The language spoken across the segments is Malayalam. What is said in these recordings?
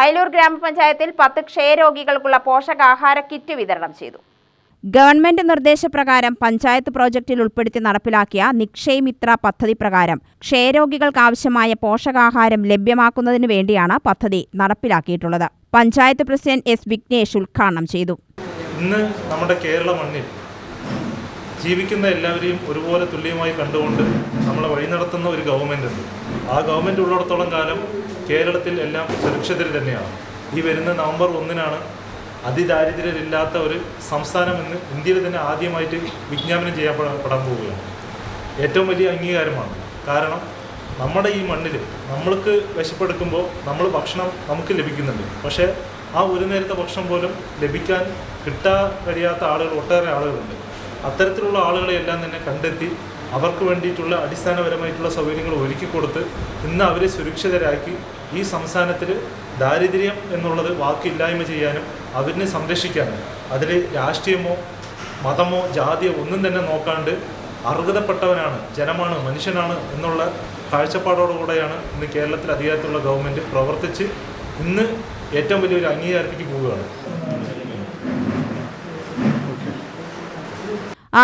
അയലൂർ ഗ്രാമപഞ്ചായത്തിൽ പത്ത് ക്ഷയരോഗികൾക്കുള്ള പോഷകാഹാര കിറ്റ് വിതരണം ചെയ്തു. ഗവൺമെന്റ് നിർദ്ദേശപ്രകാരം പഞ്ചായത്ത് പ്രോജക്റ്റിൽ ഉൾപ്പെടുത്തി നടപ്പിലാക്കിയ നിക്ഷയ് മിത്ര പദ്ധതി പ്രകാരം ക്ഷയരോഗികൾക്കാവശ്യമായ പോഷകാഹാരം ലഭ്യമാക്കുന്നതിന് വേണ്ടിയാണ് പദ്ധതി നടപ്പിലാക്കിയിട്ടുള്ളത്. പഞ്ചായത്ത് പ്രസിഡന്റ് എസ് വിഘ്നേഷ് ഉദ്ഘാടനം ചെയ്തു. ഇന്ന് നമ്മുടെ കേരള മണ്ണിൽ ജീവിക്കുന്ന എല്ലാവരെയും ഒരുപോലെ തുല്യമായി കണ്ടുകൊണ്ട് നമ്മളെ വഴി നടത്തുന്ന ഒരു ഗവൺമെന്റ് ഉണ്ട്. ആ ഗവൺമെന്റ് ഉള്ളിടത്തോളം കാലം കേരളത്തിൽ എല്ലാം സുരക്ഷിതർ തന്നെയാണ്. ഈ വരുന്ന നവംബർ ഒന്നിനാണ് അതിദാരിദ്ര്യരില്ലാത്ത ഒരു സംസ്ഥാനം എന്ന് ഇന്ത്യയിൽ തന്നെ ആദ്യമായിട്ട് വിജ്ഞാപനം ചെയ്യപ്പെടാൻ പോവുകയാണ്. ഏറ്റവും വലിയ അംഗീകാരമാണ്. കാരണം നമ്മുടെ ഈ മണ്ണിൽ നമ്മൾക്ക് വിശപ്പെടുക്കുമ്പോൾ നമ്മൾ ഭക്ഷണം നമുക്ക് ലഭിക്കുന്നുണ്ട്. പക്ഷേ ആ ഒരു നേരത്തെ ഭക്ഷണം പോലും ലഭിക്കാൻ കിട്ടാൻ കഴിയാത്ത ആളുകൾ ഒട്ടേറെ ആളുകളുണ്ട്. അത്തരത്തിലുള്ള ആളുകളെയെല്ലാം തന്നെ കണ്ടെത്തി അവർക്ക് വേണ്ടിയിട്ടുള്ള അടിസ്ഥാനപരമായിട്ടുള്ള സൗകര്യങ്ങൾ ഒരുക്കി കൊടുത്ത് ഇന്ന് അവരെ സുരക്ഷിതരാക്കി ഈ സംസ്ഥാനത്തിൽ ദാരിദ്ര്യം എന്നുള്ളത് വാക്കില്ലായ്മ ചെയ്യാനും അവരിനെ സംരക്ഷിക്കാനും അതിൽ രാഷ്ട്രീയമോ മതമോ ജാതിയോ ഒന്നും തന്നെ നോക്കാണ്ട് അർഹതപ്പെട്ടവനാണ് ജനമാണ് മനുഷ്യനാണ് എന്നുള്ള കാഴ്ചപ്പാടോടുകൂടെയാണ് ഇന്ന് കേരളത്തിൽ അധികാരത്തിലുള്ള ഗവൺമെന്റ് പ്രവർത്തിച്ച് ഇന്ന് ഏറ്റവും വലിയൊരു അംഗീകാരത്തേക്ക് പോവുകയാണ്.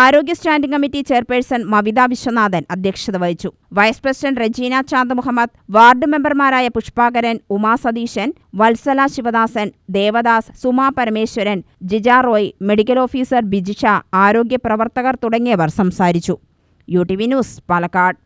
ആരോഗ്യ standing committee chairperson Mavitha Viswanathan അധ്യക്ഷത വഹിച്ചു. Vice president Rajeena Chand Muhammad ward മെമ്പർമാരായ പുഷ്പാകരൻ ഉമാ സതീശൻ വത്സല ശിവദാസൻ ദേവദാസ് സുമാ പരമേശ്വരൻ ജിജ റോയ് മെഡിക്കൽ ഓഫീസർ ബിജിഷ ആരോഗ്യ പ്രവർത്തകർ തുടങ്ങിയവർ സംസാരിച്ചു. U T V news Palakkad.